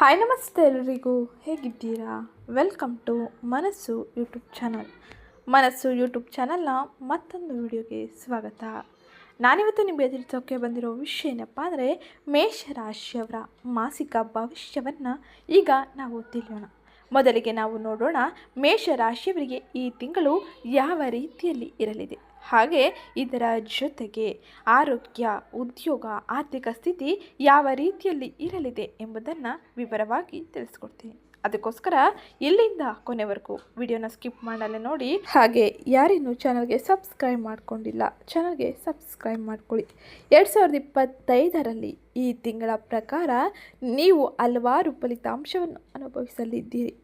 Hi ನಮಸ್ತೆ ಎಲ್ಲರಿಗೂ ಹೇಗಿದ್ದೀರಾ? Welcome to Manasu YouTube channel Manasu YouTube ಚಾನಲ್ನ ಮತ್ತೊಂದು ವಿಡಿಯೋಗೆ ಸ್ವಾಗತ. ನಾನಿವತ್ತು ನಿಮಗೆ ತಿಳಿಸೋಕ್ಕೆ ಬಂದಿರೋ ವಿಷಯ ಏನಪ್ಪ ಅಂದರೆ ಮೇಷರಾಶಿಯವರ ಮಾಸಿಕ ಭವಿಷ್ಯವನ್ನು ಈಗ ನಾವು ತಿಳಿಯೋಣ. ಮೊದಲಿಗೆ ನಾವು ನೋಡೋಣ ಮೇಷರಾಶಿಯವರಿಗೆ ಈ ತಿಂಗಳು ಯಾವ ರೀತಿಯಲ್ಲಿ ಇರಲಿದೆ. ಹಾಗೆ ಇದರ ಜೊತೆಗೆ ಆರೋಗ್ಯ ಉದ್ಯೋಗ ಆರ್ಥಿಕ ಸ್ಥಿತಿ ಯಾವ ರೀತಿಯಲ್ಲಿ ಇರಲಿದೆ ಎಂಬುದನ್ನು ವಿವರವಾಗಿ ತಿಳಿಸ್ಕೊಡ್ತೀನಿ. ಅದಕ್ಕೋಸ್ಕರ ಇಲ್ಲಿಂದ ಕೊನೆವರೆಗೂ ವಿಡಿಯೋನ ಸ್ಕಿಪ್ ಮಾಡಲ್ಲ ನೋಡಿ. ಹಾಗೆ ಯಾರಿನ್ನೂ ಚಾನಲ್ಗೆ ಸಬ್ಸ್ಕ್ರೈಬ್ ಮಾಡ್ಕೊಂಡಿಲ್ಲ, ಚಾನಲ್ಗೆ ಸಬ್ಸ್ಕ್ರೈಬ್ ಮಾಡ್ಕೊಳ್ಳಿ. ಎರಡು ಸಾವಿರದ ಇಪ್ಪತ್ತೈದರಲ್ಲಿ ಈ ತಿಂಗಳ ಪ್ರಕಾರ ನೀವು ಹಲವಾರು ಫಲಿತಾಂಶವನ್ನು ಅನುಭವಿಸಲಿದ್ದೀರಿ.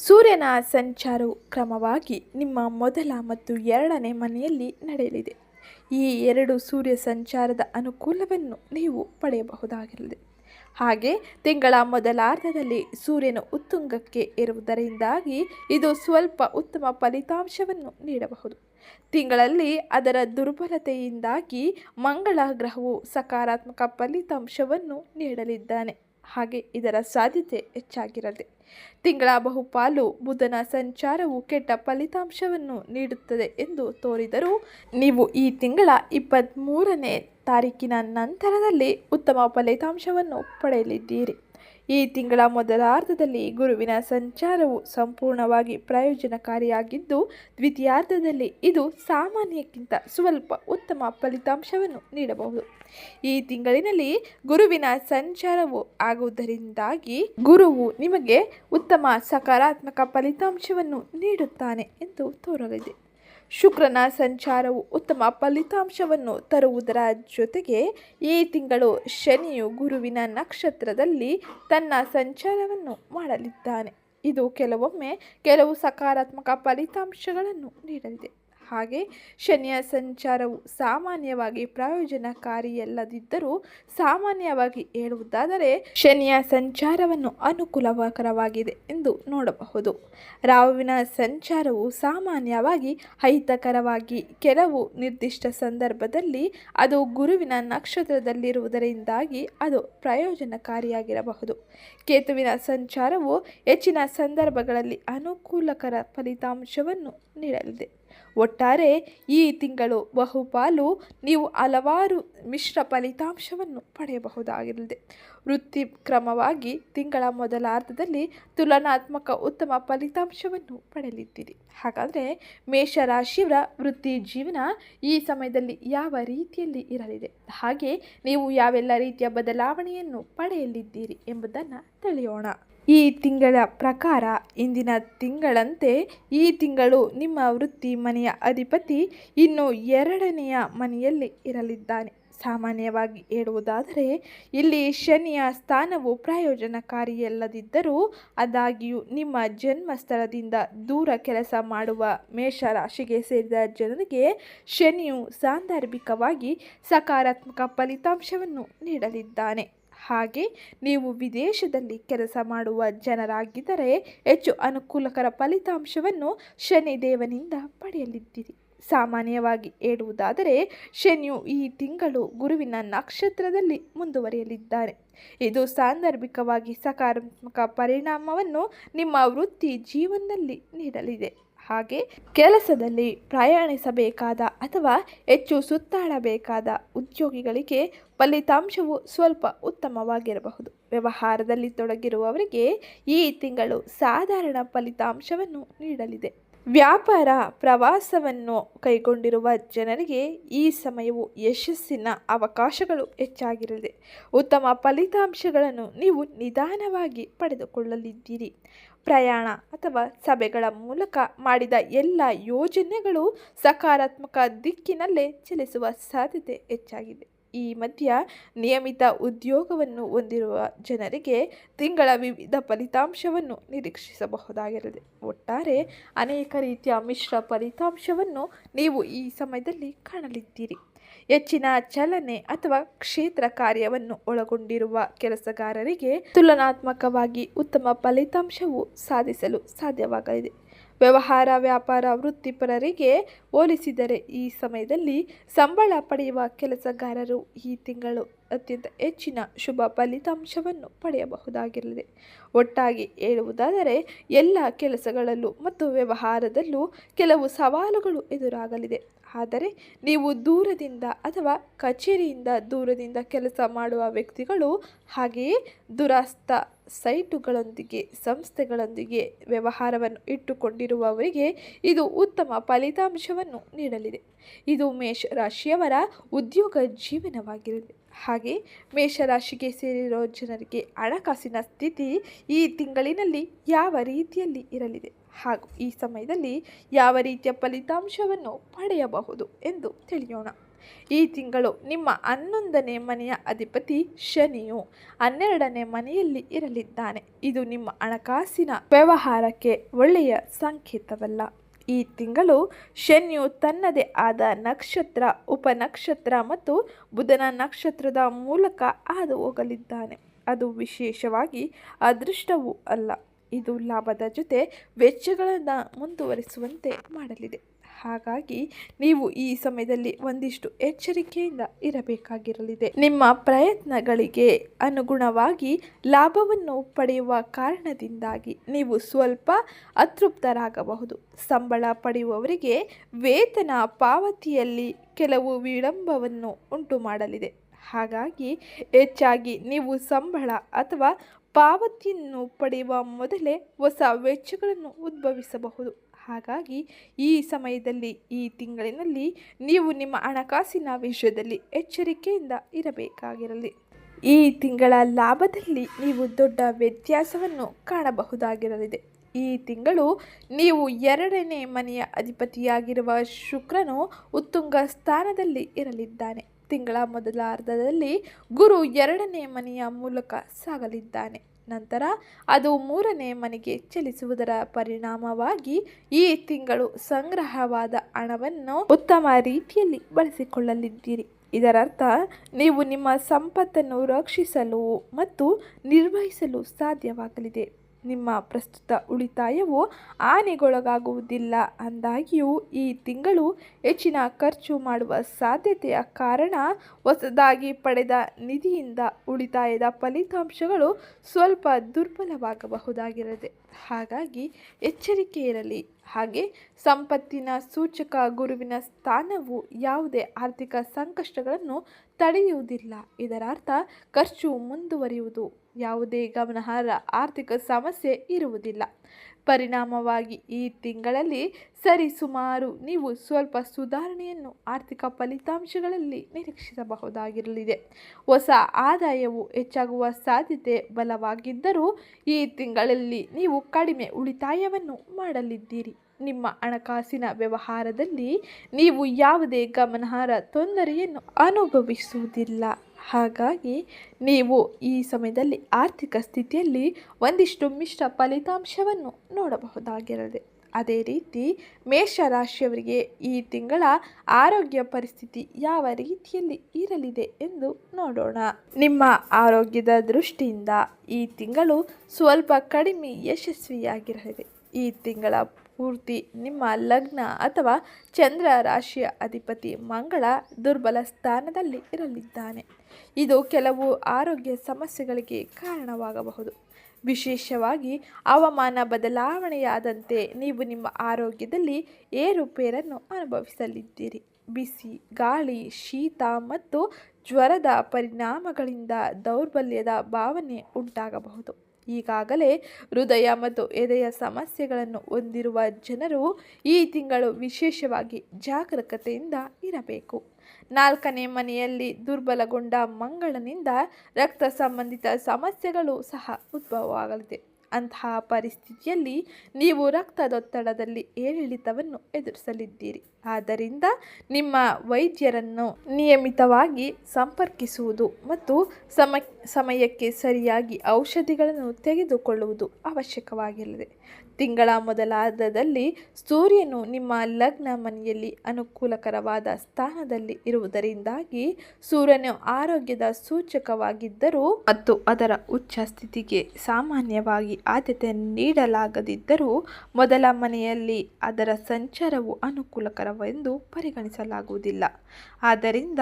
ಸೂರ್ಯನ ಸಂಚಾರವು ಕ್ರಮವಾಗಿ ನಿಮ್ಮ ಮೊದಲ ಮತ್ತು ಎರಡನೇ ಮನೆಯಲ್ಲಿ ನಡೆಯಲಿದೆ. ಈ ಎರಡು ಸೂರ್ಯ ಸಂಚಾರದ ಅನುಕೂಲವನ್ನು ನೀವು ಪಡೆಯಬಹುದಾಗಿರಲಿದೆ. ಹಾಗೆ ತಿಂಗಳ ಮೊದಲಾರ್ಧದಲ್ಲಿ ಸೂರ್ಯನು ಉತ್ತುಂಗಕ್ಕೆ ಇರುವುದರಿಂದಾಗಿ ಇದು ಸ್ವಲ್ಪ ಉತ್ತಮ ಫಲಿತಾಂಶವನ್ನು ನೀಡಬಹುದು. ತಿಂಗಳಲ್ಲಿ ಅದರ ದುರ್ಬಲತೆಯಿಂದಾಗಿ ಮಂಗಳ ಗ್ರಹವು ಸಕಾರಾತ್ಮಕ ಫಲಿತಾಂಶವನ್ನು ನೀಡಲಿದ್ದಾನೆ. ಹಾಗೆ ಇದರ ಸಾಧ್ಯತೆ ಹೆಚ್ಚಾಗಿರದೆ ತಿಂಗಳ ಬಹುಪಾಲು ಬುಧನ ಸಂಚಾರವು ಕೆಟ್ಟ ಫಲಿತಾಂಶವನ್ನು ನೀಡುತ್ತದೆ ಎಂದು ತೋರಿದರೂ ನೀವು ಈ ತಿಂಗಳ ಇಪ್ಪತ್ತ್ಮೂರನೇ ತಾರೀಕಿನ ನಂತರದಲ್ಲಿ ಉತ್ತಮ ಫಲಿತಾಂಶವನ್ನು ಪಡೆಯಲಿದ್ದೀರಿ. ಈ ತಿಂಗಳ ಮೊದಲಾರ್ಧದಲ್ಲಿ ಗುರುವಿನ ಸಂಚಾರವು ಸಂಪೂರ್ಣವಾಗಿ ಪ್ರಯೋಜನಕಾರಿಯಾಗಿದ್ದು, ದ್ವಿತೀಯಾರ್ಧದಲ್ಲಿ ಇದು ಸಾಮಾನ್ಯಕ್ಕಿಂತ ಸ್ವಲ್ಪ ಉತ್ತಮ ಫಲಿತಾಂಶವನ್ನು ನೀಡಬಹುದು. ಈ ತಿಂಗಳಿನಲ್ಲಿ ಗುರುವಿನ ಸಂಚಾರವು ಆಗುವುದರಿಂದಾಗಿ ಗುರುವು ನಿಮಗೆ ಉತ್ತಮ ಸಕಾರಾತ್ಮಕ ಫಲಿತಾಂಶವನ್ನು ನೀಡುತ್ತಾನೆ ಎಂದು ತೋರಲಿದೆ ಶುಕ್ರನ ಸಂಚಾರವು ಉತ್ತಮ ಫಲಿತಾಂಶವನ್ನು ತರುವುದರ ಜೊತೆಗೆ ಈ ತಿಂಗಳು ಶನಿಯು ಗುರುವಿನ ನಕ್ಷತ್ರದಲ್ಲಿ ತನ್ನ ಸಂಚಾರವನ್ನು ಮಾಡಲಿದ್ದಾನೆ. ಇದು ಕೆಲವೊಮ್ಮೆ ಕೆಲವು ಸಕಾರಾತ್ಮಕ ಫಲಿತಾಂಶಗಳನ್ನು ನೀಡಲಿದೆ. ಹಾಗೆ ಶನಿಯ ಸಂಚಾರವು ಸಾಮಾನ್ಯವಾಗಿ ಪ್ರಯೋಜನಕಾರಿಯಲ್ಲದಿದ್ದರೂ ಸಾಮಾನ್ಯವಾಗಿ ಹೇಳುವುದಾದರೆ ಶನಿಯ ಸಂಚಾರವನ್ನು ಅನುಕೂಲಕರವಾಗಿದೆ ಎಂದು ನೋಡಬಹುದು. ರಾಹುವಿನ ಸಂಚಾರವು ಸಾಮಾನ್ಯವಾಗಿ ಅಹಿತಕರವಾಗಿ ಕೆಲವು ನಿರ್ದಿಷ್ಟ ಸಂದರ್ಭದಲ್ಲಿ ಅದು ಗುರುವಿನ ನಕ್ಷತ್ರದಲ್ಲಿರುವುದರಿಂದಾಗಿ ಅದು ಪ್ರಯೋಜನಕಾರಿಯಾಗಿರಬಹುದು. ಕೇತುವಿನ ಸಂಚಾರವು ಹೆಚ್ಚಿನ ಸಂದರ್ಭಗಳಲ್ಲಿ ಅನುಕೂಲಕರ ಫಲಿತಾಂಶವನ್ನು ನೀಡಲಿದೆ. ಒಟ್ಟಾರೆ ಈ ತಿಂಗಳು ಬಹುಪಾಲು ನೀವು ಹಲವಾರು ಮಿಶ್ರ ಫಲಿತಾಂಶವನ್ನು ಪಡೆಯಬಹುದಾಗಿರಲಿದೆ. ವೃತ್ತಿ ಕ್ರಮವಾಗಿ ತಿಂಗಳ ಮೊದಲಾರ್ಧದಲ್ಲಿ ತುಲನಾತ್ಮಕ ಉತ್ತಮ ಫಲಿತಾಂಶವನ್ನು ಪಡೆಯಲಿದ್ದೀರಿ. ಹಾಗಾದರೆ ಮೇಷರಾಶಿಯವರ ವೃತ್ತಿ ಜೀವನ ಈ ಸಮಯದಲ್ಲಿ ಯಾವ ರೀತಿಯಲ್ಲಿ ಇರಲಿದೆ? ಹಾಗೆ ನೀವು ಯಾವೆಲ್ಲ ರೀತಿಯ ಬದಲಾವಣೆಯನ್ನು ಪಡೆಯಲಿದ್ದೀರಿ ಎಂಬುದನ್ನು ತಿಳಿಯೋಣ. ಈ ತಿಂಗಳ ಪ್ರಕಾರ ಇಂದಿನ ತಿಂಗಳಂತೆ ಈ ತಿಂಗಳು ನಿಮ್ಮ ವೃತ್ತಿ ಮನೆಯ ಅಧಿಪತಿ ಇನ್ನು ಎರಡನೆಯ ಮನೆಯಲ್ಲಿ ಇರಲಿದ್ದಾನೆ. ಸಾಮಾನ್ಯವಾಗಿ ಹೇಳುವುದಾದರೆ, ಇಲ್ಲಿ ಶನಿಯ ಸ್ಥಾನವು ಪ್ರಯೋಜನಕಾರಿಯಲ್ಲದಿದ್ದರೂ, ಆದಾಗ್ಯೂ ನಿಮ್ಮ ಜನ್ಮಸ್ಥಳದಿಂದ ದೂರ ಕೆಲಸ ಮಾಡುವ ಮೇಷರಾಶಿಗೆ ಸೇರಿದ ಜನರಿಗೆ ಶನಿಯು ಸಾಂದರ್ಭಿಕವಾಗಿ ಸಕಾರಾತ್ಮಕ ಫಲಿತಾಂಶವನ್ನು ನೀಡಲಿದ್ದಾನೆ. ಹಾಗೆ ನೀವು ವಿದೇಶದಲ್ಲಿ ಕೆಲಸ ಮಾಡುವ ಜನರಾಗಿದ್ದರೆ ಹೆಚ್ಚು ಅನುಕೂಲಕರ ಫಲಿತಾಂಶವನ್ನು ಶನಿದೇವನಿಂದ ಪಡೆಯಲಿದ್ದೀರಿ. ಸಾಮಾನ್ಯವಾಗಿ ಹೇಳುವುದಾದರೆ, ಶನಿಯು ಈ ತಿಂಗಳು ಗುರುವಿನ ನಕ್ಷತ್ರದಲ್ಲಿ ಮುಂದುವರಿಯಲಿದ್ದಾರೆ. ಇದು ಸಾಂದರ್ಭಿಕವಾಗಿ ಸಕಾರಾತ್ಮಕ ಪರಿಣಾಮವನ್ನು ನಿಮ್ಮ ವೃತ್ತಿ ಜೀವನದಲ್ಲಿ ನೀಡಲಿದೆ. ಹಾಗೆ ಕೆಲಸದಲ್ಲಿ ಪ್ರಯಾಣಿಸಬೇಕಾದ ಅಥವಾ ಹೆಚ್ಚು ಸುತ್ತಾಡಬೇಕಾದ ಉದ್ಯೋಗಿಗಳಿಗೆ ಫಲಿತಾಂಶವು ಸ್ವಲ್ಪ ಉತ್ತಮವಾಗಿರಬಹುದು. ವ್ಯವಹಾರದಲ್ಲಿ ತೊಡಗಿರುವವರಿಗೆ ಈ ತಿಂಗಳು ಸಾಧಾರಣ ಫಲಿತಾಂಶವನ್ನು ನೀಡಲಿದೆ. ವ್ಯಾಪಾರ ಪ್ರವಾಸವನ್ನು ಕೈಗೊಂಡಿರುವ ಜನರಿಗೆ ಈ ಸಮಯವು ಯಶಸ್ಸಿನ ಅವಕಾಶಗಳು ಹೆಚ್ಚಾಗಿರಲಿದೆ. ಉತ್ತಮ ಫಲಿತಾಂಶಗಳನ್ನು ನೀವು ನಿಧಾನವಾಗಿ ಪಡೆದುಕೊಳ್ಳಲಿದ್ದೀರಿ. ಪ್ರಯಾಣ ಅಥವಾ ಸಭೆಗಳ ಮೂಲಕ ಮಾಡಿದ ಎಲ್ಲ ಯೋಜನೆಗಳು ಸಕಾರಾತ್ಮಕ ದಿಕ್ಕಿನಲ್ಲೇ ಚಲಿಸುವ ಸಾಧ್ಯತೆ ಹೆಚ್ಚಾಗಿದೆ. ಈ ಮಧ್ಯ ನಿಯಮಿತ ಉದ್ಯೋಗವನ್ನು ಹೊಂದಿರುವ ಜನರಿಗೆ ತಿಂಗಳ ವಿವಿಧ ಫಲಿತಾಂಶವನ್ನು ನಿರೀಕ್ಷಿಸಬಹುದಾಗಿರಲಿದೆ ಒಟ್ಟಾರೆ ಅನೇಕ ರೀತಿಯ ಮಿಶ್ರ ಫಲಿತಾಂಶವನ್ನು ನೀವು ಈ ಸಮಯದಲ್ಲಿ ಕಾಣಲಿದ್ದೀರಿ. ಹೆಚ್ಚಿನ ಚಲನೆ ಅಥವಾ ಕ್ಷೇತ್ರ ಕಾರ್ಯವನ್ನು ಒಳಗೊಂಡಿರುವ ಕೆಲಸಗಾರರಿಗೆ ತುಲನಾತ್ಮಕವಾಗಿ ಉತ್ತಮ ಫಲಿತಾಂಶವು ಸಾಧಿಸಲು ಸಾಧ್ಯವಾಗಲಿದೆ. ವ್ಯವಹಾರ, ವ್ಯಾಪಾರ, ವೃತ್ತಿಪರರಿಗೆ ಹೋಲಿಸಿದರೆ ಈ ಸಮಯದಲ್ಲಿ ಸಂಬಳ ಪಡೆಯುವ ಕೆಲಸಗಾರರು ಈ ತಿಂಗಳು ಅತ್ಯಂತ ಹೆಚ್ಚಿನ ಶುಭ ಫಲಿತಾಂಶವನ್ನು ಪಡೆಯಬಹುದಾಗಿರಲಿದೆ. ಒಟ್ಟಾಗಿ ಹೇಳುವುದಾದರೆ, ಎಲ್ಲ ಕೆಲಸಗಳಲ್ಲೂ ಮತ್ತು ವ್ಯವಹಾರದಲ್ಲೂ ಕೆಲವು ಸವಾಲುಗಳು ಎದುರಾಗಲಿದೆ. ಆದರೆ, ನೀವು ದೂರದಿಂದ ಅಥವಾ ಕಚೇರಿಯಿಂದ ದೂರದಿಂದ ಕೆಲಸ ಮಾಡುವ ವ್ಯಕ್ತಿಗಳು, ಹಾಗೆಯೇ ದುರಸ್ಥ ಸೈಟುಗಳೊಂದಿಗೆ, ಸಂಸ್ಥೆಗಳೊಂದಿಗೆ ವ್ಯವಹಾರವನ್ನು ಇಟ್ಟುಕೊಂಡಿರುವವರಿಗೆ ಇದು ಉತ್ತಮ ಫಲಿತಾಂಶವನ್ನು ನೀಡಲಿದೆ. ಇದು ಮೇಷರಾಶಿಯವರ ಉದ್ಯೋಗ ಜೀವನವಾಗಿರಲಿದೆ ಹಾಗೆ ಮೇಷರಾಶಿಗೆ ಸೇರಿರೋ ಜನರಿಗೆ ಹಣಕಾಸಿನ ಸ್ಥಿತಿ ಈ ತಿಂಗಳಿನಲ್ಲಿ ಯಾವ ರೀತಿಯಲ್ಲಿ ಇರಲಿದೆ? ಹಾಗೂ ಈ ಸಮಯದಲ್ಲಿ ಯಾವ ರೀತಿಯ ಫಲಿತಾಂಶವನ್ನು ಪಡೆಯಬಹುದು ಎಂದು ತಿಳಿಯೋಣ. ಈ ತಿಂಗಳು ನಿಮ್ಮ ಹನ್ನೊಂದನೇ ಮನೆಯ ಅಧಿಪತಿ ಶನಿಯು ಹನ್ನೆರಡನೇ ಮನೆಯಲ್ಲಿ ಇರಲಿದ್ದಾನೆ. ಇದು ನಿಮ್ಮ ಹಣಕಾಸಿನ ವ್ಯವಹಾರಕ್ಕೆ ಒಳ್ಳೆಯ ಸಂಕೇತವಲ್ಲ. ಈ ತಿಂಗಳು ಶನಿಯು ತನ್ನದೇ ಆದ ನಕ್ಷತ್ರ, ಉಪನಕ್ಷತ್ರ ಮತ್ತು ಬುಧನ ನಕ್ಷತ್ರದ ಮೂಲಕ ಹಾದು ಹೋಗಲಿದ್ದಾನೆ ಅದು ವಿಶೇಷವಾಗಿ ಅದೃಷ್ಟವೂ ಅಲ್ಲ. ಇದು ಲಾಭದ ಜೊತೆ ವೆಚ್ಚಗಳನ್ನು ಮುಂದುವರಿಸುವಂತೆ ಮಾಡಲಿದೆ. ಹಾಗಾಗಿ ನೀವು ಈ ಸಮಯದಲ್ಲಿ ಒಂದಿಷ್ಟು ಎಚ್ಚರಿಕೆಯಿಂದ ಇರಬೇಕಾಗಿರಲಿದೆ. ನಿಮ್ಮ ಪ್ರಯತ್ನಗಳಿಗೆ ಅನುಗುಣವಾಗಿ ಲಾಭವನ್ನು ಪಡೆಯುವ ಕಾರಣದಿಂದಾಗಿ ನೀವು ಸ್ವಲ್ಪ ಅತೃಪ್ತರಾಗಬಹುದು. ಸಂಬಳ ಪಡೆಯುವವರಿಗೆ ವೇತನ ಪಾವತಿಯಲ್ಲಿ ಕೆಲವು ವಿಳಂಬವನ್ನು ಉಂಟು ಮಾಡಲಿದೆ ಹಾಗಾಗಿ ಹೆಚ್ಚಾಗಿ ನೀವು ಸಂಬಳ ಅಥವಾ ಪಾವತಿಯನ್ನು ಪಡೆಯುವ ಮೊದಲೇ ಹೊಸ ವೆಚ್ಚಗಳನ್ನು ಉದ್ಭವಿಸಬಹುದು. ಹಾಗಾಗಿ ಈ ಸಮಯದಲ್ಲಿ, ಈ ತಿಂಗಳಿನಲ್ಲಿ ನೀವು ನಿಮ್ಮ ಹಣಕಾಸಿನ ವಿಷಯದಲ್ಲಿ ಎಚ್ಚರಿಕೆಯಿಂದ ಇರಬೇಕಾಗಿರಲಿ. ಈ ತಿಂಗಳ ಲಾಭದಲ್ಲಿ ನೀವು ದೊಡ್ಡ ವ್ಯತ್ಯಾಸವನ್ನು ಕಾಣಬಹುದಾಗಿರಲಿದೆ. ಈ ತಿಂಗಳು ನೀವು ಎರಡನೇ ಮನೆಯ ಅಧಿಪತಿಯಾಗಿರುವ ಶುಕ್ರನು ಉತ್ತುಂಗ ಸ್ಥಾನದಲ್ಲಿ ಇರಲಿದ್ದಾನೆ. ತಿಂಗಳ ಮೊದಲ ಅರ್ಧದಲ್ಲಿ ಗುರು ಎರಡನೇ ಮನೆಯ ಮೂಲಕ ಸಾಗಲಿದ್ದಾನೆ. ನಂತರ ಅದು ಮೂರನೇ ಮನೆಗೆ ಚಲಿಸುವುದರ ಪರಿಣಾಮವಾಗಿ ಈ ತಿಂಗಳು ಸಂಗ್ರಹವಾದ ಹಣವನ್ನು ಉತ್ತಮ ರೀತಿಯಲ್ಲಿ ಬಳಸಿಕೊಳ್ಳಲಿದ್ದೀರಿ. ಇದರರ್ಥ, ನೀವು ನಿಮ್ಮ ಸಂಪತ್ತನ್ನು ರಕ್ಷಿಸಲು ಮತ್ತು ನಿರ್ವಹಿಸಲು ಸಾಧ್ಯವಾಗಲಿದೆ. ನಿಮ್ಮ ಪ್ರಸ್ತುತ ಉಳಿತಾಯವು ಹಾನಿಗೊಳಗಾಗುವುದಿಲ್ಲ ಅಂದಾಗಿಯೂ ಈ ತಿಂಗಳು ಹೆಚ್ಚಿನ ಖರ್ಚು ಮಾಡುವ ಸಾಧ್ಯತೆಯ ಕಾರಣ ಹೊಸದಾಗಿ ಪಡೆದ ನಿಧಿಯಿಂದ ಉಳಿತಾಯದ ಫಲಿತಾಂಶಗಳು ಸ್ವಲ್ಪ ದುರ್ಬಲವಾಗಬಹುದಾಗಿರದೆ, ಹಾಗಾಗಿ ಎಚ್ಚರಿಕೆ ಇರಲಿ. ಹಾಗೆ ಸಂಪತ್ತಿನ ಸೂಚಕ ಗುರುವಿನ ಸ್ಥಾನವು ಯಾವುದೇ ಆರ್ಥಿಕ ಸಂಕಷ್ಟಗಳನ್ನು ತಡೆಯುವುದಿಲ್ಲ. ಇದರ ಅರ್ಥ ಖರ್ಚು ಮುಂದುವರಿಯುವುದು. ಯಾವುದೇ ಗಮನಾರ್ಹ ಆರ್ಥಿಕ ಸಮಸ್ಯೆ ಇರುವುದಿಲ್ಲ. ಪರಿಣಾಮವಾಗಿ ಈ ತಿಂಗಳಲ್ಲಿ ಸರಿಸುಮಾರು ನೀವು ಸ್ವಲ್ಪ ಸುಧಾರಣೆಯನ್ನು ಆರ್ಥಿಕ ಫಲಿತಾಂಶಗಳಲ್ಲಿ ನಿರೀಕ್ಷಿಸಬಹುದಾಗಿರಲಿದೆ. ಹೊಸ ಆದಾಯವು ಹೆಚ್ಚಾಗುವ ಸಾಧ್ಯತೆ ಬಲವಾಗಿದ್ದರೂ ಈ ತಿಂಗಳಲ್ಲಿ ನೀವು ಕಡಿಮೆ ಉಳಿತಾಯವನ್ನು ಮಾಡಲಿದ್ದೀರಿ. ನಿಮ್ಮ ಹಣಕಾಸಿನ ವ್ಯವಹಾರದಲ್ಲಿ ನೀವು ಯಾವುದೇ ಗಮನಾರ್ಹ ತೊಂದರೆಯನ್ನು ಅನುಭವಿಸುವುದಿಲ್ಲ. ಹಾಗಾಗಿ ನೀವು ಈ ಸಮಯದಲ್ಲಿ ಆರ್ಥಿಕ ಸ್ಥಿತಿಯಲ್ಲಿ ಒಂದಿಷ್ಟು ಮಿಶ್ರ ಫಲಿತಾಂಶವನ್ನು ನೋಡಬಹುದಾಗಿರದೆ ಅದೇ ರೀತಿ ಮೇಷರಾಶಿಯವರಿಗೆ ಈ ತಿಂಗಳ ಆರೋಗ್ಯ ಪರಿಸ್ಥಿತಿ ಯಾವ ರೀತಿಯಲ್ಲಿ ಇರಲಿದೆ ಎಂದು ನೋಡೋಣ. ನಿಮ್ಮ ಆರೋಗ್ಯದ ದೃಷ್ಟಿಯಿಂದ ಈ ತಿಂಗಳು ಸ್ವಲ್ಪ ಕಡಿಮೆ ಯಶಸ್ವಿಯಾಗಿರಲಿದೆ. ಈ ತಿಂಗಳ ಪೂರ್ತಿ ನಿಮ್ಮ ಲಗ್ನ ಅಥವಾ ಚಂದ್ರ ರಾಶಿಯ ಅಧಿಪತಿ ಮಂಗಳ ದುರ್ಬಲ ಸ್ಥಾನದಲ್ಲಿ ಇರಲಿದ್ದಾನೆ. ಇದು ಕೆಲವು ಆರೋಗ್ಯ ಸಮಸ್ಯೆಗಳಿಗೆ ಕಾರಣವಾಗಬಹುದು. ವಿಶೇಷವಾಗಿ ಹವಾಮಾನ ಬದಲಾವಣೆಯಾದಂತೆ ನೀವು ನಿಮ್ಮ ಆರೋಗ್ಯದಲ್ಲಿ ಏರುಪೇರನ್ನು ಅನುಭವಿಸಲಿದ್ದೀರಿ. ಬಿಸಿ, ಗಾಳಿ, ಶೀತ ಮತ್ತು ಜ್ವರದ ಪರಿಣಾಮಗಳಿಂದ ದೌರ್ಬಲ್ಯದ ಭಾವನೆ ಉಂಟಾಗಬಹುದು. ಈಗಾಗಲೇ ಹೃದಯ ಮತ್ತು ಎದೆಯ ಸಮಸ್ಯೆಗಳನ್ನು ಹೊಂದಿರುವ ಜನರು ಈ ತಿಂಗಳು ವಿಶೇಷವಾಗಿ ಜಾಗರೂಕತೆಯಿಂದ ಇರಬೇಕು. ನಾಲ್ಕನೇ ಮನೆಯಲ್ಲಿ ದುರ್ಬಲಗೊಂಡ ಮಂಗಳನಿಂದ ರಕ್ತ ಸಂಬಂಧಿತ ಸಮಸ್ಯೆಗಳು ಸಹ ಉದ್ಭವವಾಗಲಿದೆ. ಅಂತಹ ಪರಿಸ್ಥಿತಿಯಲ್ಲಿ ನೀವು ರಕ್ತದೊತ್ತಡದಲ್ಲಿ ಏರಿಳಿತವನ್ನು ಎದುರಿಸಲಿದ್ದೀರಿ. ಆದ್ದರಿಂದ ನಿಮ್ಮ ವೈದ್ಯರನ್ನು ನಿಯಮಿತವಾಗಿ ಸಂಪರ್ಕಿಸುವುದು ಮತ್ತು ಸಮ, ಸಮಯಕ್ಕೆ ಸರಿಯಾಗಿ ಔಷಧಿಗಳನ್ನು ತೆಗೆದುಕೊಳ್ಳುವುದು ಅವಶ್ಯಕವಾಗಿಲ್ಲದೆ ತಿಂಗಳ ಮೊದಲಾರ್ಧದಲ್ಲಿ ಸೂರ್ಯನು ನಿಮ್ಮ ಲಗ್ನ ಮನೆಯಲ್ಲಿ ಅನುಕೂಲಕರವಾದ ಸ್ಥಾನದಲ್ಲಿ ಇರುವುದರಿಂದಾಗಿ ಸೂರ್ಯನು ಆರೋಗ್ಯದ ಸೂಚಕವಾಗಿದ್ದರೂ ಮತ್ತು ಅದರ ಉಚ್ಚ ಸ್ಥಿತಿಗೆ ಸಾಮಾನ್ಯವಾಗಿ ಆದ್ಯತೆ ನೀಡಲಾಗದಿದ್ದರೂ ಮೊದಲ ಮನೆಯಲ್ಲಿ ಅದರ ಸಂಚಾರವು ಅನುಕೂಲಕರವೆಂದು ಪರಿಗಣಿಸಲಾಗುವುದಿಲ್ಲ. ಆದ್ದರಿಂದ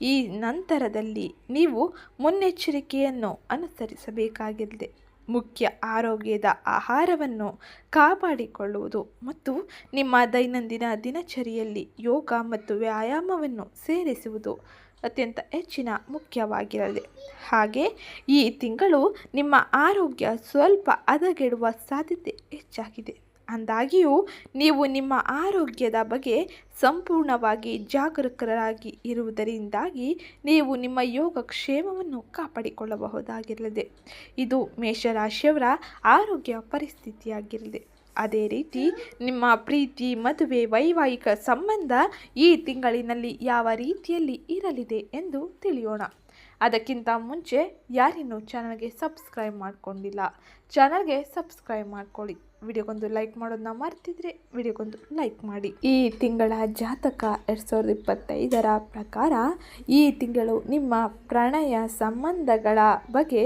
ಈ ನಂತರದಲ್ಲಿ ನೀವು ಮುನ್ನೆಚ್ಚರಿಕೆಯನ್ನು ಅನುಸರಿಸಬೇಕಾಗಿದೆ. ಮುಖ್ಯ ಆರೋಗ್ಯದ ಆಹಾರವನ್ನು ಕಾಪಾಡಿಕೊಳ್ಳುವುದು ಮತ್ತು ನಿಮ್ಮ ದೈನಂದಿನ ದಿನಚರಿಯಲ್ಲಿ ಯೋಗ ಮತ್ತು ವ್ಯಾಯಾಮವನ್ನು ಸೇರಿಸುವುದು ಅತ್ಯಂತ ಹೆಚ್ಚಿನ ಮುಖ್ಯವಾಗಿರಲಿ. ಹಾಗೆ ಈ ತಿಂಗಳು ನಿಮ್ಮ ಆರೋಗ್ಯ ಸ್ವಲ್ಪ ಹದಗೆಡುವ ಸಾಧ್ಯತೆ ಹೆಚ್ಚಾಗಿದೆ. ಅಂದಾಗಿಯೂ ನೀವು ನಿಮ್ಮ ಆರೋಗ್ಯದ ಬಗ್ಗೆ ಸಂಪೂರ್ಣವಾಗಿ ಜಾಗರೂಕರಾಗಿ ಇರುವುದರಿಂದಾಗಿ ನೀವು ನಿಮ್ಮ ಯೋಗಕ್ಷೇಮವನ್ನು ಕಾಪಾಡಿಕೊಳ್ಳಬಹುದಾಗಿರಲಿದೆ. ಇದು ಮೇಷರಾಶಿಯವರ ಆರೋಗ್ಯ ಪರಿಸ್ಥಿತಿಯಾಗಿರಲಿದೆ. ಅದೇ ರೀತಿ ನಿಮ್ಮ ಪ್ರೀತಿ, ಮದುವೆ, ವೈವಾಹಿಕ ಸಂಬಂಧ ಈ ತಿಂಗಳಿನಲ್ಲಿ ಯಾವ ರೀತಿಯಲ್ಲಿ ಇರಲಿದೆ ಎಂದು ತಿಳಿಯೋಣ. ಅದಕ್ಕಿಂತ ಮುಂಚೆ ಯಾರಿನ್ನೂ ಚಾನಲ್ಗೆ ಸಬ್ಸ್ಕ್ರೈಬ್ ಮಾಡಿಕೊಂಡಿಲ್ಲ. ಚಾನಲ್ಗೆ ಸಬ್ಸ್ಕ್ರೈಬ್ ಮಾಡ್ಕೊಳ್ಳಿ. ವಿಡಿಯೋಗೊಂದು ಲೈಕ್ ಮಾಡೋದನ್ನ ಮರ್ತಿದ್ರೆ ವಿಡಿಯೋಗೊಂದು ಲೈಕ್ ಮಾಡಿ. ಈ ತಿಂಗಳ ಜಾತಕ ಎರಡು ಸಾವಿರದ ಇಪ್ಪತ್ತೈದರ ಪ್ರಕಾರ ಈ ತಿಂಗಳು ನಿಮ್ಮ ಪ್ರಣಯ ಸಂಬಂಧಗಳ ಬಗ್ಗೆ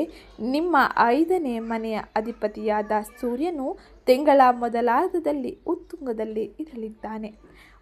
ನಿಮ್ಮ ಐದನೇ ಮನೆಯ ಅಧಿಪತಿಯಾದ ಸೂರ್ಯನು ತಿಂಗಳ ಮೊದಲಾರ್ಧದಲ್ಲಿ ಉತ್ತುಂಗದಲ್ಲಿ ಇರಲಿದ್ದಾನೆ.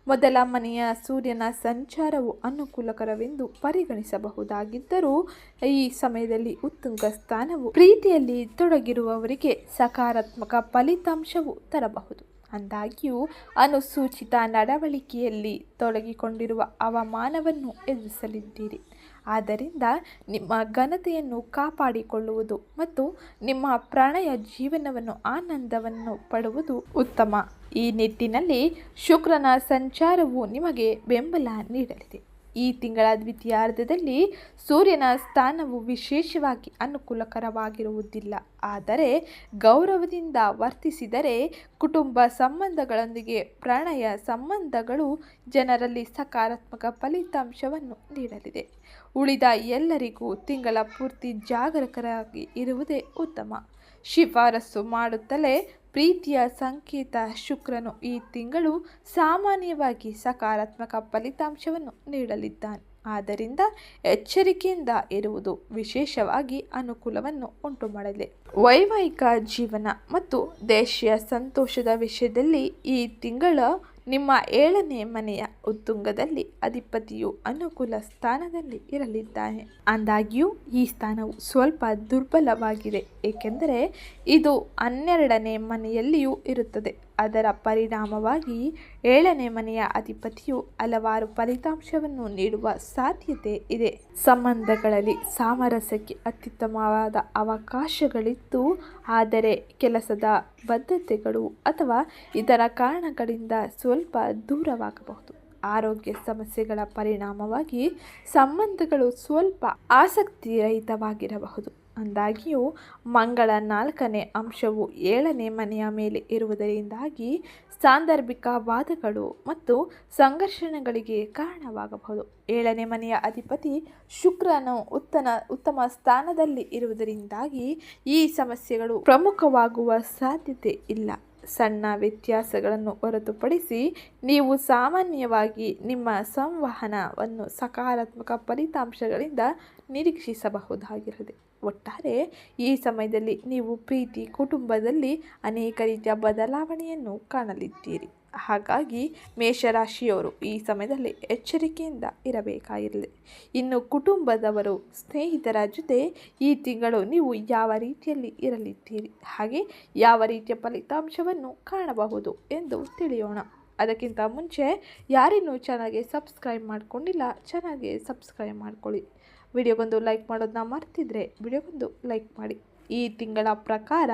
ಮೊದಲ ಮನೆಯ ಸೂರ್ಯನ ಸಂಚಾರವು ಅನುಕೂಲಕರವೆಂದು ಪರಿಗಣಿಸಬಹುದಾಗಿದ್ದರೂ, ಈ ಸಮಯದಲ್ಲಿ ಉತ್ತುಂಗ ಸ್ಥಾನವು ಪ್ರೀತಿಯಲ್ಲಿ ತೊಡಗಿರುವವರಿಗೆ ಸಕಾರಾತ್ಮಕ ಫಲಿತಾಂಶವು ತರಬಹುದು. ಅಂದಾಗ್ಯೂ ಅನುಸೂಚಿತ ನಡವಳಿಕೆಯಲ್ಲಿ ತೊಡಗಿಕೊಂಡಿರುವ ಅವಮಾನವನ್ನು ಎದುರಿಸಲಿದ್ದೀರಿ. ಆದ್ದರಿಂದ ನಿಮ್ಮ ಘನತೆಯನ್ನು ಕಾಪಾಡಿಕೊಳ್ಳುವುದು ಮತ್ತು ನಿಮ್ಮ ಪ್ರಣಯ ಜೀವನವನ್ನು ಆನಂದವನ್ನು ಪಡುವುದು ಉತ್ತಮ. ಈ ನಿಟ್ಟಿನಲ್ಲಿ ಶುಕ್ರನ ಸಂಚಾರವು ನಿಮಗೆ ಬೆಂಬಲ ನೀಡಲಿದೆ. ಈ ತಿಂಗಳ ದ್ವಿತೀಯಾರ್ಧದಲ್ಲಿ ಸೂರ್ಯನ ಸ್ಥಾನವು ವಿಶೇಷವಾಗಿ ಅನುಕೂಲಕರವಾಗಿರುವುದಿಲ್ಲ. ಆದರೆ ಗೌರವದಿಂದ ವರ್ತಿಸಿದರೆ ಕುಟುಂಬ ಸಂಬಂಧಗಳೊಂದಿಗೆ ಪ್ರಣಯ ಸಂಬಂಧಗಳು ಜನರಲ್ಲಿ ಸಕಾರಾತ್ಮಕ ಫಲಿತಾಂಶವನ್ನು ನೀಡಲಿದೆ. ಉಳಿದ ಎಲ್ಲರಿಗೂ ತಿಂಗಳ ಪೂರ್ತಿ ಜಾಗರೂಕರಾಗಿ ಇರುವುದೇ ಉತ್ತಮ. ಶಿಫಾರಸು ಮಾಡುತ್ತಲೇ ಪ್ರೀತಿಯ ಸಂಕೇತ ಶುಕ್ರನು ಈ ತಿಂಗಳು ಸಾಮಾನ್ಯವಾಗಿ ಸಕಾರಾತ್ಮಕ ಫಲಿತಾಂಶವನ್ನು ನೀಡಲಿದ್ದಾನೆ. ಆದ್ದರಿಂದ ಎಚ್ಚರಿಕೆಯಿಂದ ಇರುವುದು ವಿಶೇಷವಾಗಿ ಅನುಕೂಲವನ್ನು ಉಂಟು ಮಾಡಲಿದೆ ವೈವಾಹಿಕ ಜೀವನ ಮತ್ತು ದೇಶೀಯ ಸಂತೋಷದ ವಿಷಯದಲ್ಲಿ ಈ ತಿಂಗಳ ನಿಮ್ಮ ಏಳನೇ ಮನೆಯ ಉತ್ತುಂಗದಲ್ಲಿ ಅಧಿಪತಿಯು ಅನುಕೂಲ ಸ್ಥಾನದಲ್ಲಿ ಇರಲಿದ್ದಾನೆ. ಅಂದಾಗ್ಯೂ, ಈ ಸ್ಥಾನವು ಸ್ವಲ್ಪ ದುರ್ಬಲವಾಗಿದೆ, ಏಕೆಂದರೆ ಇದು ಹನ್ನೆರಡನೇ ಮನೆಯಲ್ಲಿಯೂ ಇರುತ್ತದೆ. ಅದರ ಪರಿಣಾಮವಾಗಿ ಏಳನೇ ಮನೆಯ ಅಧಿಪತಿಯು ಹಲವಾರು ಫಲಿತಾಂಶವನ್ನು ನೀಡುವ ಸಾಧ್ಯತೆ ಇದೆ. ಸಂಬಂಧಗಳಲ್ಲಿ ಸಾಮರಸ್ಯಕ್ಕೆ ಅತ್ಯುತ್ತಮವಾದ ಅವಕಾಶಗಳಿತ್ತು. ಆದರೆ ಕೆಲಸದ ಬದ್ಧತೆಗಳು ಅಥವಾ ಇತರ ಕಾರಣಗಳಿಂದ ಸ್ವಲ್ಪ ದೂರವಾಗಬಹುದು. ಆರೋಗ್ಯ ಸಮಸ್ಯೆಗಳ ಪರಿಣಾಮವಾಗಿ ಸಂಬಂಧಗಳು ಸ್ವಲ್ಪ ಆಸಕ್ತಿರಹಿತವಾಗಿರಬಹುದು. ಅಂದಾಗಿಯೂ ಮಂಗಳ ನಾಲ್ಕನೇ ಅಂಶವು ಏಳನೇ ಮನೆಯ ಮೇಲೆ ಇರುವುದರಿಂದಾಗಿ ಸಾಂದರ್ಭಿಕ ವಾದಗಳು ಮತ್ತು ಸಂಘರ್ಷಣೆಗಳಿಗೆ ಕಾರಣವಾಗಬಹುದು. ಏಳನೇ ಮನೆಯ ಅಧಿಪತಿ ಶುಕ್ರನು ಉತ್ತನ, ಉತ್ತಮ ಸ್ಥಾನದಲ್ಲಿ ಇರುವುದರಿಂದಾಗಿ ಈ ಸಮಸ್ಯೆಗಳು ಪ್ರಮುಖವಾಗುವ ಸಾಧ್ಯತೆ ಇಲ್ಲ. ಸಣ್ಣ ವ್ಯತ್ಯಾಸಗಳನ್ನು ಹೊರತುಪಡಿಸಿ ನೀವು ಸಾಮಾನ್ಯವಾಗಿ ನಿಮ್ಮ ಸಂವಹನವನ್ನು ಸಕಾರಾತ್ಮಕ ಫಲಿತಾಂಶಗಳಿಂದ ನಿರೀಕ್ಷಿಸಬಹುದಾಗಿರದೆ ಒಟ್ಟಾರೆ ಈ ಸಮಯದಲ್ಲಿ ನೀವು ಪ್ರೀತಿ ಕುಟುಂಬದಲ್ಲಿ ಅನೇಕ ರೀತಿಯ ಬದಲಾವಣೆಯನ್ನು ಕಾಣಲಿದ್ದೀರಿ. ಹಾಗಾಗಿ ಮೇಷರಾಶಿಯವರು ಈ ಸಮಯದಲ್ಲಿ ಎಚ್ಚರಿಕೆಯಿಂದ ಇರಬೇಕಾಗಿರಲಿ. ಇನ್ನು ಕುಟುಂಬದವರು ಸ್ನೇಹಿತರ ಜೊತೆ ಈ ತಿಂಗಳು ನೀವು ಯಾವ ರೀತಿಯಲ್ಲಿ ಇರಲಿದ್ದೀರಿ? ಹಾಗೆ ಯಾವ ರೀತಿಯ ಫಲಿತಾಂಶವನ್ನು ಕಾಣಬಹುದು ಎಂದು ತಿಳಿಯೋಣ. ಅದಕ್ಕಿಂತ ಮುಂಚೆ ಯಾರಿನ್ನೂ ಚೆನ್ನಾಗಿ ಸಬ್ಸ್ಕ್ರೈಬ್ ಮಾಡಿಕೊಂಡಿಲ್ಲ ಚೆನ್ನಾಗಿ ಸಬ್ಸ್ಕ್ರೈಬ್ ಮಾಡ್ಕೊಳ್ಳಿ. ವಿಡಿಯೋಗೊಂದು ಲೈಕ್ ಮಾಡೋದನ್ನ ಮರ್ತಿದ್ರೆ ವಿಡಿಯೋಗೊಂದು ಲೈಕ್ ಮಾಡಿ. ಈ ತಿಂಗಳ ಪ್ರಕಾರ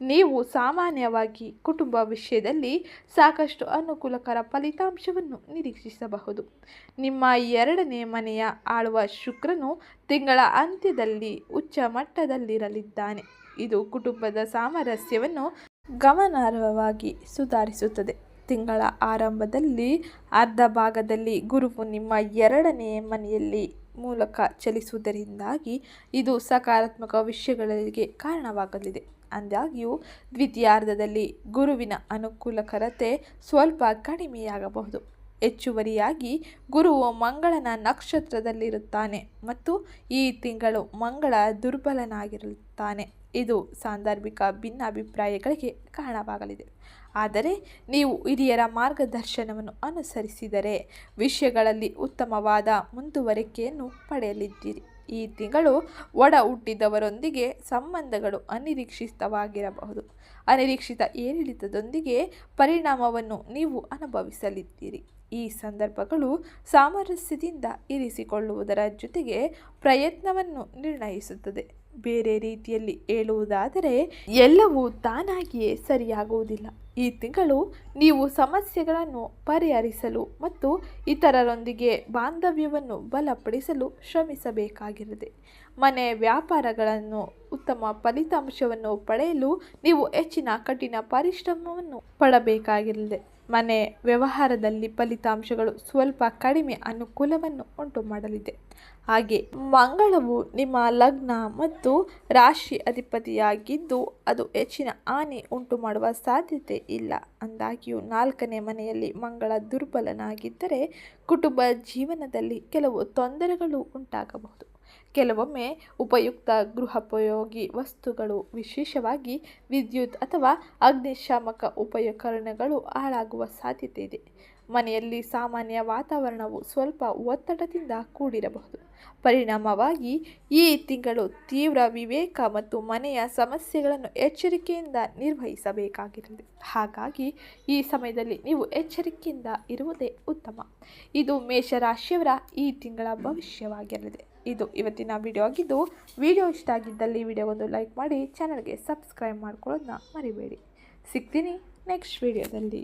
ನೀವು ಸಾಮಾನ್ಯವಾಗಿ ಕುಟುಂಬ ವಿಷಯದಲ್ಲಿ ಸಾಕಷ್ಟು ಅನುಕೂಲಕರ ಫಲಿತಾಂಶವನ್ನು ನಿರೀಕ್ಷಿಸಬಹುದು. ನಿಮ್ಮ ಎರಡನೇ ಮನೆಯ ಆಳುವ ಶುಕ್ರನು ತಿಂಗಳ ಅಂತ್ಯದಲ್ಲಿ ಉಚ್ಚ ಮಟ್ಟದಲ್ಲಿರಲಿದ್ದಾನೆ. ಇದು ಕುಟುಂಬದ ಸಾಮರಸ್ಯವನ್ನು ಗಮನಾರ್ಹವಾಗಿ ಸುಧಾರಿಸುತ್ತದೆ. ತಿಂಗಳ ಆರಂಭದಲ್ಲಿ ಅರ್ಧ ಭಾಗದಲ್ಲಿ ಗುರುವು ನಿಮ್ಮ ಎರಡನೇ ಮನೆಯಲ್ಲಿ ಮೂಲಕ ಚಲಿಸುವುದರಿಂದಾಗಿ ಇದು ಸಕಾರಾತ್ಮಕ ವಿಷಯಗಳಿಗೆ ಕಾರಣವಾಗಲಿದೆ. ಅಂದಾಗ್ಯೂ ದ್ವಿತೀಯಾರ್ಧದಲ್ಲಿ ಗುರುವಿನ ಅನುಕೂಲಕರತೆ ಸ್ವಲ್ಪ ಕಡಿಮೆಯಾಗಬಹುದು. ಹೆಚ್ಚುವರಿಯಾಗಿ ಗುರುವು ಮಂಗಳನ ನಕ್ಷತ್ರದಲ್ಲಿರುತ್ತಾನೆ ಮತ್ತು ಈ ತಿಂಗಳು ಮಂಗಳ ದುರ್ಬಲನಾಗಿರುತ್ತಾನೆ. ಇದು ಸಾಂದರ್ಭಿಕ ಭಿನ್ನಾಭಿಪ್ರಾಯಗಳಿಗೆ ಕಾರಣವಾಗಲಿದೆ. ಆದರೆ ನೀವು ಹಿರಿಯರ ಮಾರ್ಗದರ್ಶನವನ್ನು ಅನುಸರಿಸಿದರೆ ವಿಷಯಗಳಲ್ಲಿ ಉತ್ತಮವಾದ ಮುಂದುವರಿಕೆಯನ್ನು ಪಡೆಯಲಿದ್ದೀರಿ. ಈ ತಿಂಗಳು ಒಡ ಹುಟ್ಟಿದವರೊಂದಿಗೆ ಸಂಬಂಧಗಳು ಅನಿರೀಕ್ಷಿತವಾಗಿರಬಹುದು. ಅನಿರೀಕ್ಷಿತ ಏರಿಳಿತದೊಂದಿಗೆ ಪರಿಣಾಮವನ್ನು ನೀವು ಅನುಭವಿಸಲಿದ್ದೀರಿ. ಈ ಸಂದರ್ಭಗಳು ಸಾಮರಸ್ಯದಿಂದ ಇರಿಸಿಕೊಳ್ಳುವುದರ ಜೊತೆಗೆ ಪ್ರಯತ್ನವನ್ನು ನಿರ್ಣಯಿಸುತ್ತದೆ. ಬೇರೆ ರೀತಿಯಲ್ಲಿ ಹೇಳುವುದಾದರೆ, ಎಲ್ಲವೂ ತಾನಾಗಿಯೇ ಸರಿಯಾಗುವುದಿಲ್ಲ. ಈ ತಿಂಗಳು ನೀವು ಸಮಸ್ಯೆಗಳನ್ನು ಪರಿಹರಿಸಲು ಮತ್ತು ಇತರರೊಂದಿಗೆ ಬಾಂಧವ್ಯವನ್ನು ಬಲಪಡಿಸಲು ಶ್ರಮಿಸಬೇಕಾಗಿರದೆ ಮನೆ ವ್ಯಾಪಾರಗಳನ್ನು ಉತ್ತಮ ಫಲಿತಾಂಶವನ್ನು ಪಡೆಯಲು ನೀವು ಹೆಚ್ಚಿನ ಕಠಿಣ ಪರಿಶ್ರಮವನ್ನು ಪಡಬೇಕಾಗಿರಲಿದೆ ಮನೆ ವ್ಯವಹಾರದಲ್ಲಿ ಫಲಿತಾಂಶಗಳು ಸ್ವಲ್ಪ ಕಡಿಮೆ ಅನುಕೂಲವನ್ನು ಉಂಟು ಮಾಡಲಿದೆ. ಹಾಗೆ ಮಂಗಳವು ನಿಮ್ಮ ಲಗ್ನ ಮತ್ತು ರಾಶಿ ಅಧಿಪತಿಯಾಗಿದ್ದು ಅದು ಹೆಚ್ಚಿನ ಹಾನಿ ಉಂಟು ಮಾಡುವ ಸಾಧ್ಯತೆ ಇಲ್ಲ. ಅಂದಾಗಿಯೂ ನಾಲ್ಕನೇ ಮನೆಯಲ್ಲಿ ಮಂಗಳ ದುರ್ಬಲನಾಗಿದ್ದರೆ ಕುಟುಂಬ ಜೀವನದಲ್ಲಿ ಕೆಲವು ತೊಂದರೆಗಳು ಉಂಟಾಗಬಹುದು. ಕೆಲವೊಮ್ಮೆ ಉಪಯುಕ್ತ ಗೃಹೋಪಯೋಗಿ ವಸ್ತುಗಳು, ವಿಶೇಷವಾಗಿ ವಿದ್ಯುತ್ ಅಥವಾ ಅಗ್ನಿಶಾಮಕ ಉಪಕರಣಗಳು ಹಾಳಾಗುವ ಸಾಧ್ಯತೆ ಇದೆ. ಮನೆಯಲ್ಲಿ ಸಾಮಾನ್ಯ ವಾತಾವರಣವು ಸ್ವಲ್ಪ ಒತ್ತಡದಿಂದ ಕೂಡಿರಬಹುದು. ಪರಿಣಾಮವಾಗಿ ಈ ತಿಂಗಳು ತೀವ್ರ ವಿವೇಕ ಮತ್ತು ಮನೆಯ ಸಮಸ್ಯೆಗಳನ್ನು ಎಚ್ಚರಿಕೆಯಿಂದ ನಿರ್ವಹಿಸಬೇಕಾಗಿರುತ್ತದೆ. ಹಾಗಾಗಿ ಈ ಸಮಯದಲ್ಲಿ ನೀವು ಎಚ್ಚರಿಕೆಯಿಂದ ಇರುವುದೇ ಉತ್ತಮ. ಇದು ಮೇಷರಾಶಿಯವರ ಈ ತಿಂಗಳ ಭವಿಷ್ಯವಾಗಿರಲಿದೆ. ಇದು ಇವತ್ತಿನ ವಿಡಿಯೋ ಆಗಿದ್ದು, ವಿಡಿಯೋ ಇಷ್ಟ ಆಗಿದ್ದಲ್ಲಿ ವಿಡಿಯೋಗೊಂದು ಲೈಕ್ ಮಾಡಿ, ಚಾನಲ್ಗೆ ಸಬ್ಸ್ಕ್ರೈಬ್ ಮಾಡ್ಕೊಳ್ಳೋದನ್ನ ಮರಿಬೇಡಿ. ಸಿಗ್ತೀನಿ ನೆಕ್ಸ್ಟ್ ವಿಡಿಯೋದಲ್ಲಿ.